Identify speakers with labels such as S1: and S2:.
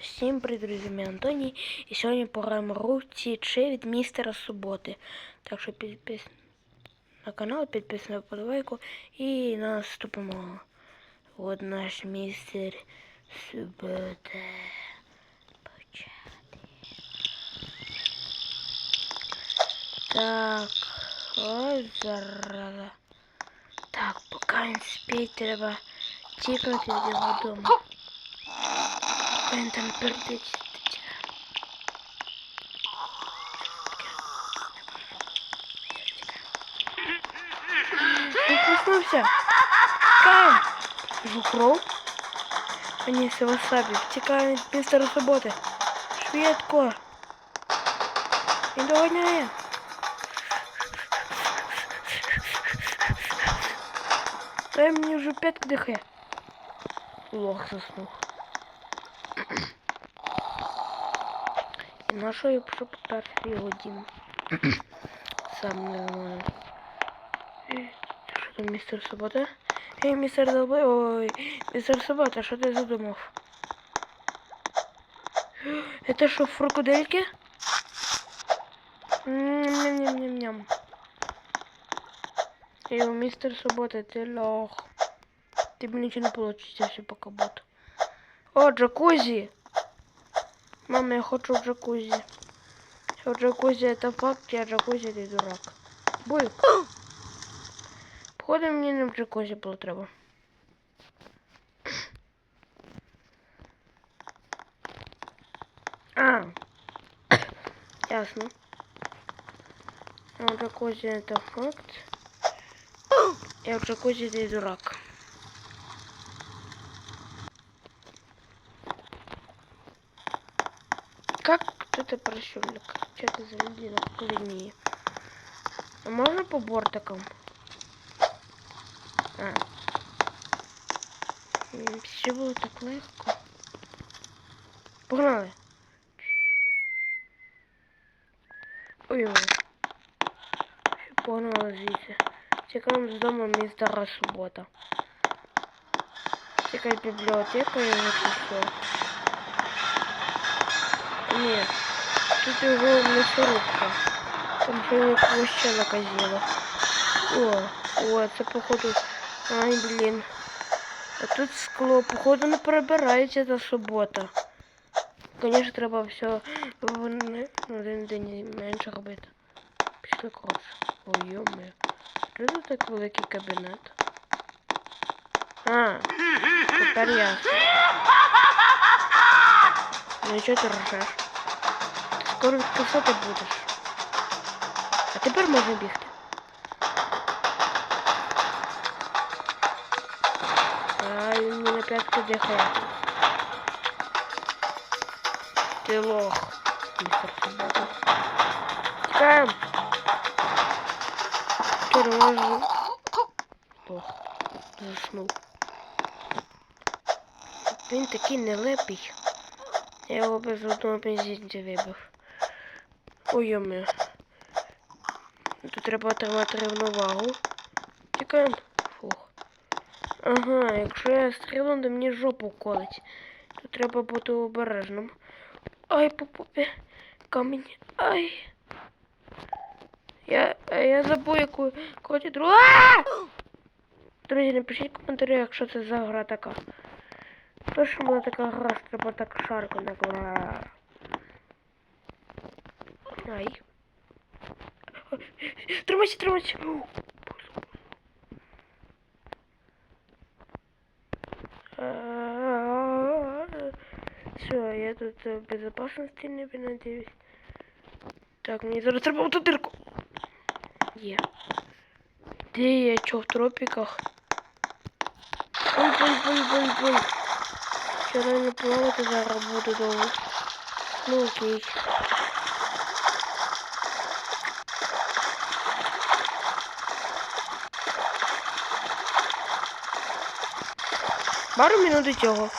S1: Всім привіт, друзі, ми Антоній. І сьогодні пограємо гру чи від містера Суботи. Так що підпис на канал, підписуйтесь на подобайку і наступимо. От наш містер Субота. Почати. Так, ось зараз. Так, поки він спить, треба тікати від його дому. Він там пердить. Він проснувся. Тікаємо. Жукров. А ні, це васабі. Тікаємо від містера Суботи. Швидко. Він доганяє. Дай мені вже п'ятки дихає. Лох заснув. І на що я пішов поперти його дім? Сам не знаю. Е, Що там містер Субота? Ей, містер Долбой, ой, містер Субота, що ти задумав? Это что, фрукудельки? Ням-ням-ням-ням. Эй, мистер Суббота, ты лох. Тебе ничего не получится, все пока бот. О, джакузи! Мама, я хочу в джакузи. Что джакузи это факт, я джакузи ты дурак. Буй. Походу мені не в джакузі було треба. А. Ясно. А в джакузи это факт. Я в джакузи ты дурак. Как кто-то прощелик? Что это за людина по линии? А можно по бортикам? А. М, Все було так легко. Погнали. Ой-ой. Погнали звідси. Чекаємо з дому містера Субота. Чекай бібліотека і вже все. Ні. Тут його м'ясорубка. Там ще якогось щелика з'їла. О, о, це походу. Ай, блін. А тут скло, походу, не прибирається та субота. Звісно, треба все в один день менше робити. Пішли коротше. Ой, йоми. Що це так великий кабінет? А, тепер ясно. Ну і чого ти ржеш? Скоро відкусати будеш. А тепер можна бігти. Ай, він мені на п'ятки дихає. Ти лох. Містер Субота. Тікаємо. Переможу. Лох. Заснув. Він такий нелепий. Я його без одного бензинця вибив. Ой, йоми. Тут треба тримати рівновагу. Тікаємо. Фух. Ага, якщо я стрілю, то мені жопу колить. Тут треба бути обережним. Ай, по попі. Камінь. Ай. Я, я забув, яку коті другу. Друзі, напишіть в коментарі, якщо це за гра така. Точно була така гра, треба так шарку на гра. Ай. Тримайся, тримайся. Все, я тут э, в безопасности, не надеюсь. Так, мені зараз треба в ту дирку. Є. Де я? Чо в тропіках? Бунь, бунь, бунь, бунь, бунь. Ще реально плавати зараз буду довго. Ну окей. Пару минут до цього.